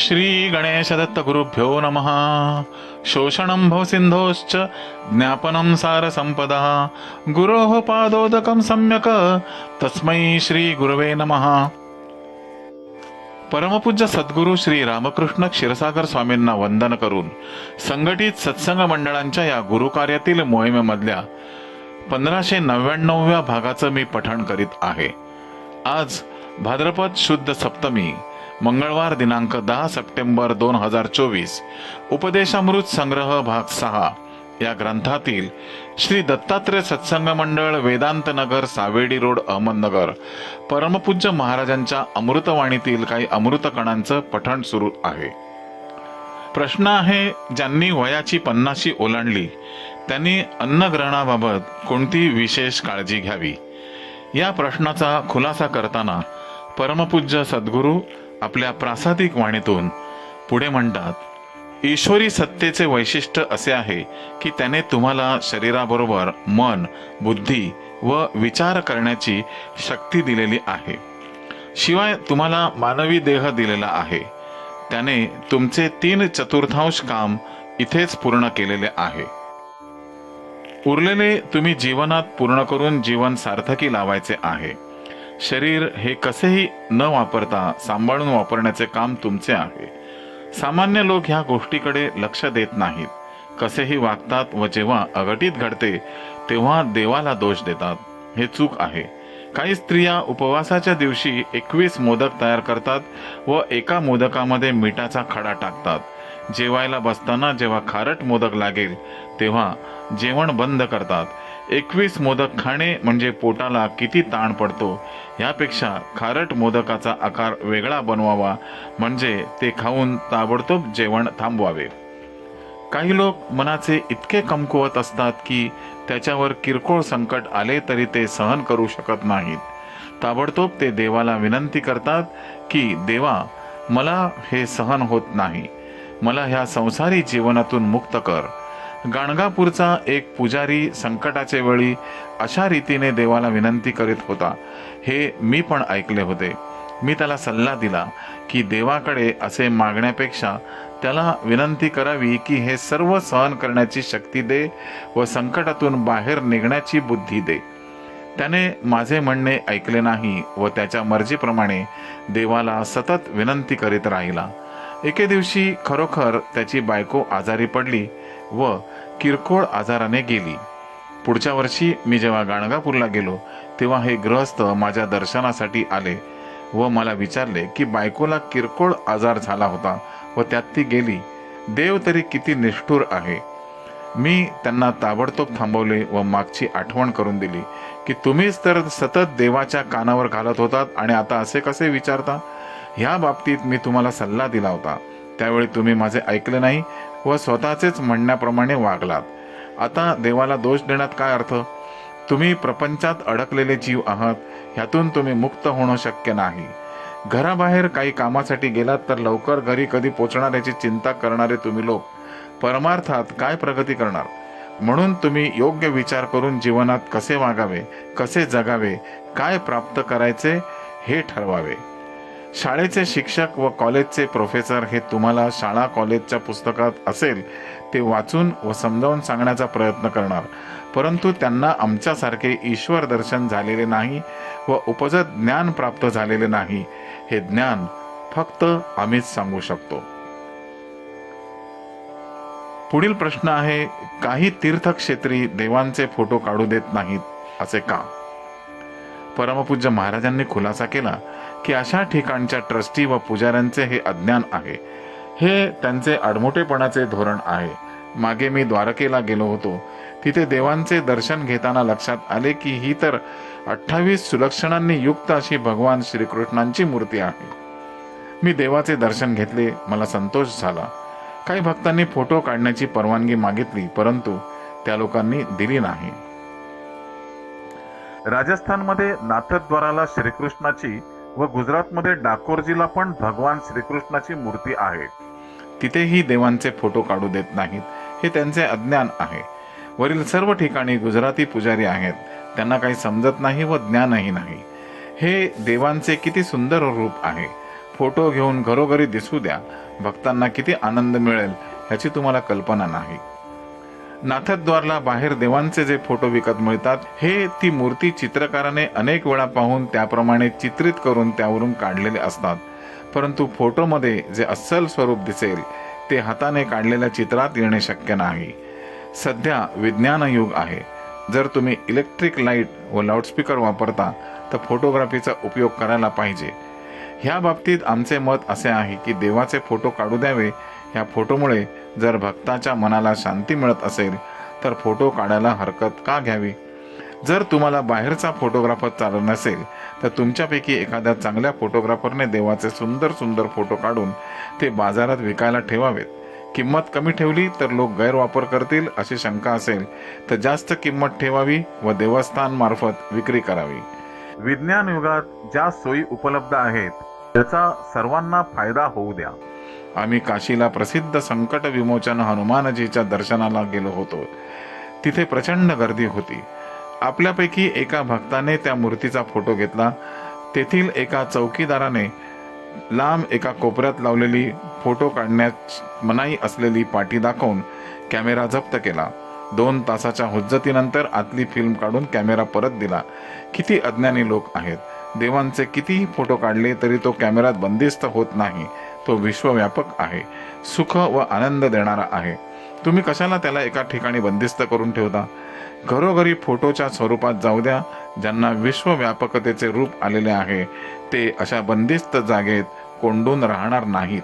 श्री गणेशदत्त गुरुभ्यो नमः। शोषणं भवसिन्धोश्च ज्ञापनं सारसम्पदः। गुरोः पादोदकं सम्यक्। तस्मै श्रीगुरवे नमः। परमपूज्य सद्गुरू श्री रामकृष्ण क्षीरसागर स्वामींना वंदन करून संघटित सत्संग मंडळांच्या या गुरुकार्यातील मोहिमेमधल्या पंधराशे नव्याण्णवव्या भागाचं मी पठण करीत आहे. आज भाद्रपद शुद्ध सप्तमी. मंगळवार दिनांक दहा सप्टेंबर दोन हजार चोवीस उपदेशामृत संग्रह भाग सहा. या ग्रंथातील श्री दत्तात्रय सत्संग मंडळ वेदांत नगर सावेडी रोड अहमदनगर परमपूज्य महाराजांच्या अमृतवाणीतील काही अमृतकणांचं पठण सुरू आहे. प्रश्न आहे ज्यांनी वयाची पन्नाशी ओलांडली त्यांनी अन्नग्रहणाबाबत कोणती विशेष काळजी घ्यावी? या प्रश्नाचा खुलासा करताना परमपूज्य सद्गुरू आपल्या प्रासादिक वाणीतून पुढे म्हणतात ईश्वरी सत्तेचे वैशिष्ट्य असे आहे की त्याने तुम्हाला शरीराबरोबर मन बुद्धी व विचार करण्याची शक्ती दिलेली आहे. शिवाय तुम्हाला मानवी देह दिलेला आहे. त्याने तुमचे तीन चतुर्थांश काम इथेच पूर्ण केलेले आहे. उरलेले तुम्ही जीवनात पूर्ण करून जीवन सार्थकी लावायचे आहे. शरीर हे कसेही न वापरता सांभाळून वापरण्याचे काम तुमचे आहे. सामान्य लोक ह्या गोष्टीकडे लक्ष देत नाहीत. कसेही वागतात व जेव्हा अघटित घडते तेव्हा देवाला दोष देतात. हे चूक आहे. काही स्त्रिया उपवासाच्या दिवशी एकवीस मोदक तयार करतात व एका मोदकामध्ये मिठाचा खडा टाकतात. जेवायला बसताना जेव्हा खारट मोदक लागेल तेव्हा जेवण बंद करतात. एकवीस मोदक खाणे म्हणजे पोटाला किती ताण पडतो यापेक्षा खारट मोदकाचा आकार वेगळा बनवावा म्हणजे ते खाऊन ताबडतोब जेवण थांबवावे. काही लोक मनाचे इतके कमकुवत असतात की त्याच्यावर किरकोळ संकट आले तरी ते सहन करू शकत नाहीत. ताबडतोब ते देवाला विनंती करतात की देवा मला हे सहन होत नाही. मला ह्या संसारी जीवनातून मुक्त कर. गाणगापूरचा एक पुजारी संकटाचे वेळी अशा रीतीने देवाला विनंती करीत होता. हे मी पण ऐकले होते. मी त्याला सल्ला दिला की देवाकडे असे मागण्यापेक्षा त्याला विनंती करावी की हे सर्व सहन करण्याची शक्ती दे व संकटातून बाहेर निघण्याची बुद्धी दे. त्याने माझे म्हणणे ऐकले नाही व त्याच्या मर्जीप्रमाणे देवाला सतत विनंती करीत राहिला. एके दिवशी खरोखर त्याची बायको आजारी पडली व किरकोळ आजाराने गेली. पुढच्या वर्षी मी जेव्हा गाणगापूरला गेलो तेव्हा हे गृहस्थ माझ्या दर्शनासाठी आले व मला विचारले की बायकोला किरकोळ आजार झाला होता व त्यात ती गेली. देव तरी किती निष्ठूर आहे. मी त्यांना ताबडतोब थांबवले व मागची आठवण करून दिली की तुम्हीच तर सतत देवाच्या कानावर घालत होतात आणि आता असे कसे विचारता? ह्या बाबतीत मी तुम्हाला सल्ला दिला होता. त्यावेळी तुम्ही माझे ऐकले नाही व स्वतःचेच म्हणण्याप्रमाणे वागलात. आता देवाला दोष देण्यात काय अर्थ? तुम्ही प्रपंचात अडकलेले जीव आहात ह्यातून तुम्ही मुक्त होणं शक्य नाही. घराबाहेर काही कामासाठी गेलात तर लवकर घरी कधी पोचणार याची चिंता करणारे तुम्ही लोक परमार्थात काय प्रगती करणार? म्हणून तुम्ही योग्य विचार करून जीवनात कसे वागावे कसे जगावे काय प्राप्त करायचे हे ठरवावे. शाळेचे शिक्षक व कॉलेजचे प्रोफेसर हे तुम्हाला शाळा कॉलेजच्या पुस्तकात असेल ते वाचून व समजावून सांगण्याचा प्रयत्न करणार. परंतु त्यांना आमच्यासारखे ईश्वर दर्शन झालेले नाही व उपजत ज्ञान प्राप्त झालेले नाही हे ज्ञान फक्त आम्हीच सांगू शकतो. पुढील प्रश्न आहे काही तीर्थक्षेत्री देवांचे फोटो काढू देत नाहीत असे का? परमपूज्य महाराजांनी खुलासा केला की अशा ठिकाणच्या ट्रस्टी व पुजाऱ्यांचे हे अज्ञान आहे. हे त्यांचे आडमोटेपणाचे धोरण आहे. मागे मी द्वारकेला गेलो होतो. तिथे देवांचे दर्शन घेताना लक्षात आले की ही तर अठ्ठावीस सुलक्षणांनी युक्त अशी भगवान श्रीकृष्णांची मूर्ती आहे. मी देवाचे दर्शन घेतले मला संतोष झाला. काही भक्तांनी फोटो काढण्याची परवानगी मागितली परंतु त्या लोकांनी दिली नाही. राजस्थानमध्ये नाथद्वाराला श्रीकृष्णाची व गुजरातमध्ये डाकोरजीला पण भगवान श्रीकृष्णाची मूर्ती आहे. तिथेही देवांचे फोटो काढू देत नाहीत हे त्यांचे अज्ञान आहे. वरील सर्व ठिकाणी गुजराती पुजारी आहेत त्यांना काही समजत नाही व ज्ञानही नाही. हे देवांचे किती सुंदर रूप आहे. फोटो घेऊन घरोघरी दिसू द्या भक्तांना किती आनंद मिळेल ह्याची तुम्हाला कल्पना नाही. नाथद्वारला बाहेर देवांचे जे फोटो विकत मिळतात हे ती मूर्ती चित्रकाराने अनेक वेळा पाहून त्याप्रमाणे चित्रित करून त्यावरून काढलेले असतात. परंतु फोटोमध्ये जे अस्सल स्वरूप दिसेल ते हाताने काढलेल्या चित्रात येणे शक्य नाही. सध्या विज्ञान युग आहे. जर तुम्ही इलेक्ट्रिक लाइट व लाऊडस्पीकर वापरता तर फोटोग्राफीचा उपयोग करायला पाहिजे. ह्या बाबतीत आमचे मत असे आहे की देवाचे फोटो काढू द्यावे. ह्या फोटोमुळे जर भक्ताच्या मनाला शांती मिळत असेल तर फोटो काढायला हरकत का घ्यावी? जर तुम्हाला बाहेरचा फोटोग्राफर चालत नसेल तर तुमच्यापैकी एखाद्या चांगल्या फोटोग्राफरने देवाचे सुंदर सुंदर फोटो काढून ते बाजारात विकायला ठेवावेत. किंमत कमी ठेवली तर लोक गैरवापर करतील अशी शंका असेल तर जास्त किंमत ठेवावी व देवस्थान मार्फत विक्री करावी. विज्ञान युगात ज्या सोयी उपलब्ध आहेत त्याचा सर्वांना फायदा होऊ द्या. आम्ही काशीला प्रसिद्ध संकट विमोचन हनुमानजीच्या दर्शनाला गेलो होतो. तिथे प्रचंड गर्दी होती. आपल्यापैकी एका भक्ताने त्या मूर्तीचा फोटो घेतला. तेथील एका चौकीदाराने लांब एका कोपऱ्यात लावलेली फोटो काढण्यास मनाई असलेली पाटी दाखवून कॅमेरा जप्त केला. दोन तासाच्या हुज्जतीनंतर आतली फिल्म काढून कॅमेरा परत दिला. किती अज्ञानी लोक आहेत. देवांचे कितीही फोटो काढले तरी तो कॅमेऱ्यात बंदिस्त होत नाही. तो विश्वव्यापक आहे. सुख व आनंद देणारा आहे. तुम्ही कशाला त्याला एका ठिकाणी बंदिस्त करून ठेवता? घरोघरी फोटोच्या स्वरूपात जाऊ द्या. ज्यांना विश्वव्यापकतेचे रूप आलेले आहे ते अशा बंदिस्त जागेत कोंडून राहणार नाहीत.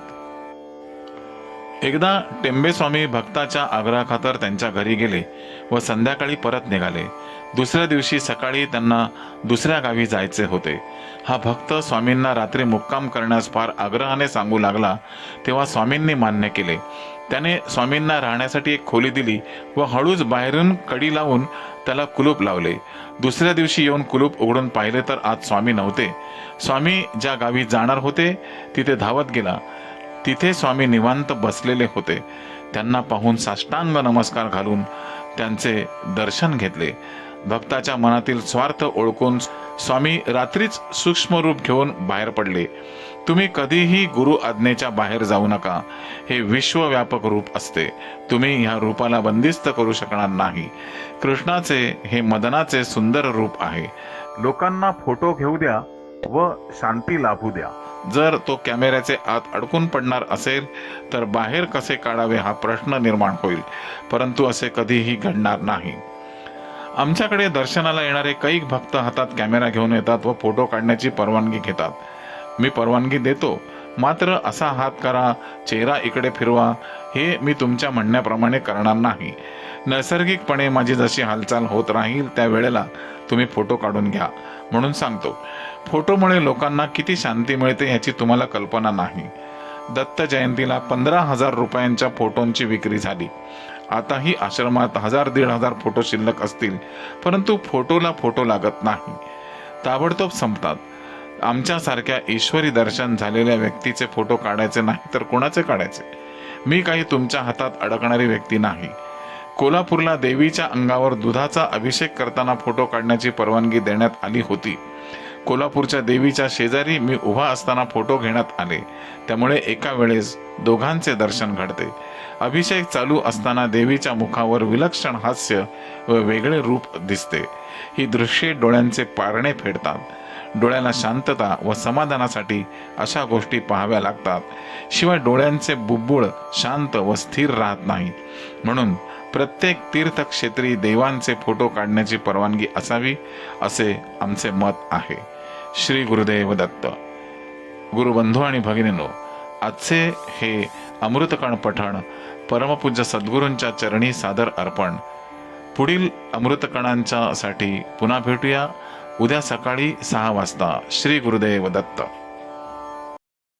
एकदा टेंबेस्वामी भक्ताच्या आग्रहाखातर त्यांच्या घरी गेले व संध्याकाळी परत निघाले. दुसऱ्या दिवशी सकाळी त्यांना दुसऱ्या गावी जायचे होते. हा भक्त स्वामींना रात्री मुक्काम करण्यास फार आग्रहाने सांगू लागला तेव्हा स्वामींनी मान्य केले. त्याने स्वामींना राहण्यासाठी एक खोली दिली व हळूच बाहेरून कडी लावून त्याला कुलूप लावले. दुसऱ्या दिवशी येऊन कुलूप उघडून पाहिले तर आज स्वामी नव्हते. स्वामी ज्या गावी जाणार होते तिथे धावत गेला. तिथे स्वामी निवांत बसलेले होते. त्यांना पाहून साष्टांग नमस्कार घालून त्यांचे दर्शन घेतले. भक्ताच्या मनातील स्वार्थ ओळखून स्वामी रात्रीच सूक्ष्म रूप घेऊन बाहेर पडले. तुम्ही कधीही गुरु आज्ञेच्या बाहेर जाऊ नका. हे विश्वव्यापक रूप असते. तुम्ही ह्या रूपाला बंदिस्त करू शकणार नाही. कृष्णाचे हे मदनाचे सुंदर रूप आहे. लोकांना फोटो घेऊ द्या व शांती लाभू द्या. जर तो कॅमेऱ्याचे आत अडकून पडणार असेल तर बाहेर कसे काढावे हा प्रश्न निर्माण होईल. परंतु असे कधीही घडणार नाही. आमच्याकडे दर्शनाला येणारे कैक भक्त हातात कॅमेरा घेऊन येतात व फोटो काढण्याची परवानगी घेतात. मी परवानगी देतो. मात्र असा हात करा चेहरा इकडे फिरवा. हे मी तुमच्या म्हणण्याप्रमाणे करणार नाही. नैसर्गिकपणे माझी जशी हालचाल होत राहील त्या वेळेला तुम्ही फोटो काढून घ्या. म्हणून सांगतो. फोटोमुळे लोकांना किती शांती मिळते याची तुम्हाला कल्पना नाही. दत्त जयंतीला पंधरा हजार रुपयांच्या फोटोंची विक्री झाली. आताही आश्रमात हजार दीड हजार फोटो शिल्लक असतील परंतु फोटोला फोटो लागत नाही. ताबडतोब संपतात. आमच्यासारख्या ईश्वरी दर्शन झालेल्या व्यक्तीचे फोटो काढायचे नाही तर कोणाचे काढायचे? मी काही तुमच्या हातात अडकणारी व्यक्ती नाही. कोल्हापूरला देवीच्या अंगावर दुधाचा अभिषेक करताना फोटो काढण्याची परवानगी देण्यात आली होती. कोल्हापूरच्या देवीच्या शेजारी मी उभा असताना फोटो घेण्यात आले. त्यामुळे एका वेळेस दोघांचे दर्शन घडते. अभिषेक चालू असताना देवीच्या मुखावर विलक्षण हास्य व वेगळे रूप दिसते. ही दृश्ये डोळ्यांचे पारणे फेडतात. डोळ्याला शांतता व समाधानासाठी अशा गोष्टी पाहाव्या लागतात. शिवाय डोळ्यांचे बुब्बुळ शांत व स्थिर राहत नाही म्हणून प्रत्येक तीर्थक्षेत्री देवांचे फोटो काढण्याची परवानगी असावी असे आमचे मत आहे. श्री गुरुदेव दत्त. गुरुबंधू आणि भगिनीनो आजचे हे अमृतकण पठण परमपूज्य सद्गुरूंच्या चरणी सादर अर्पण. पुढील अमृतकणांच्या साठी पुन्हा भेटूया. उद्या सकाळी सहा वाजता. श्री गुरुदेव दत्त.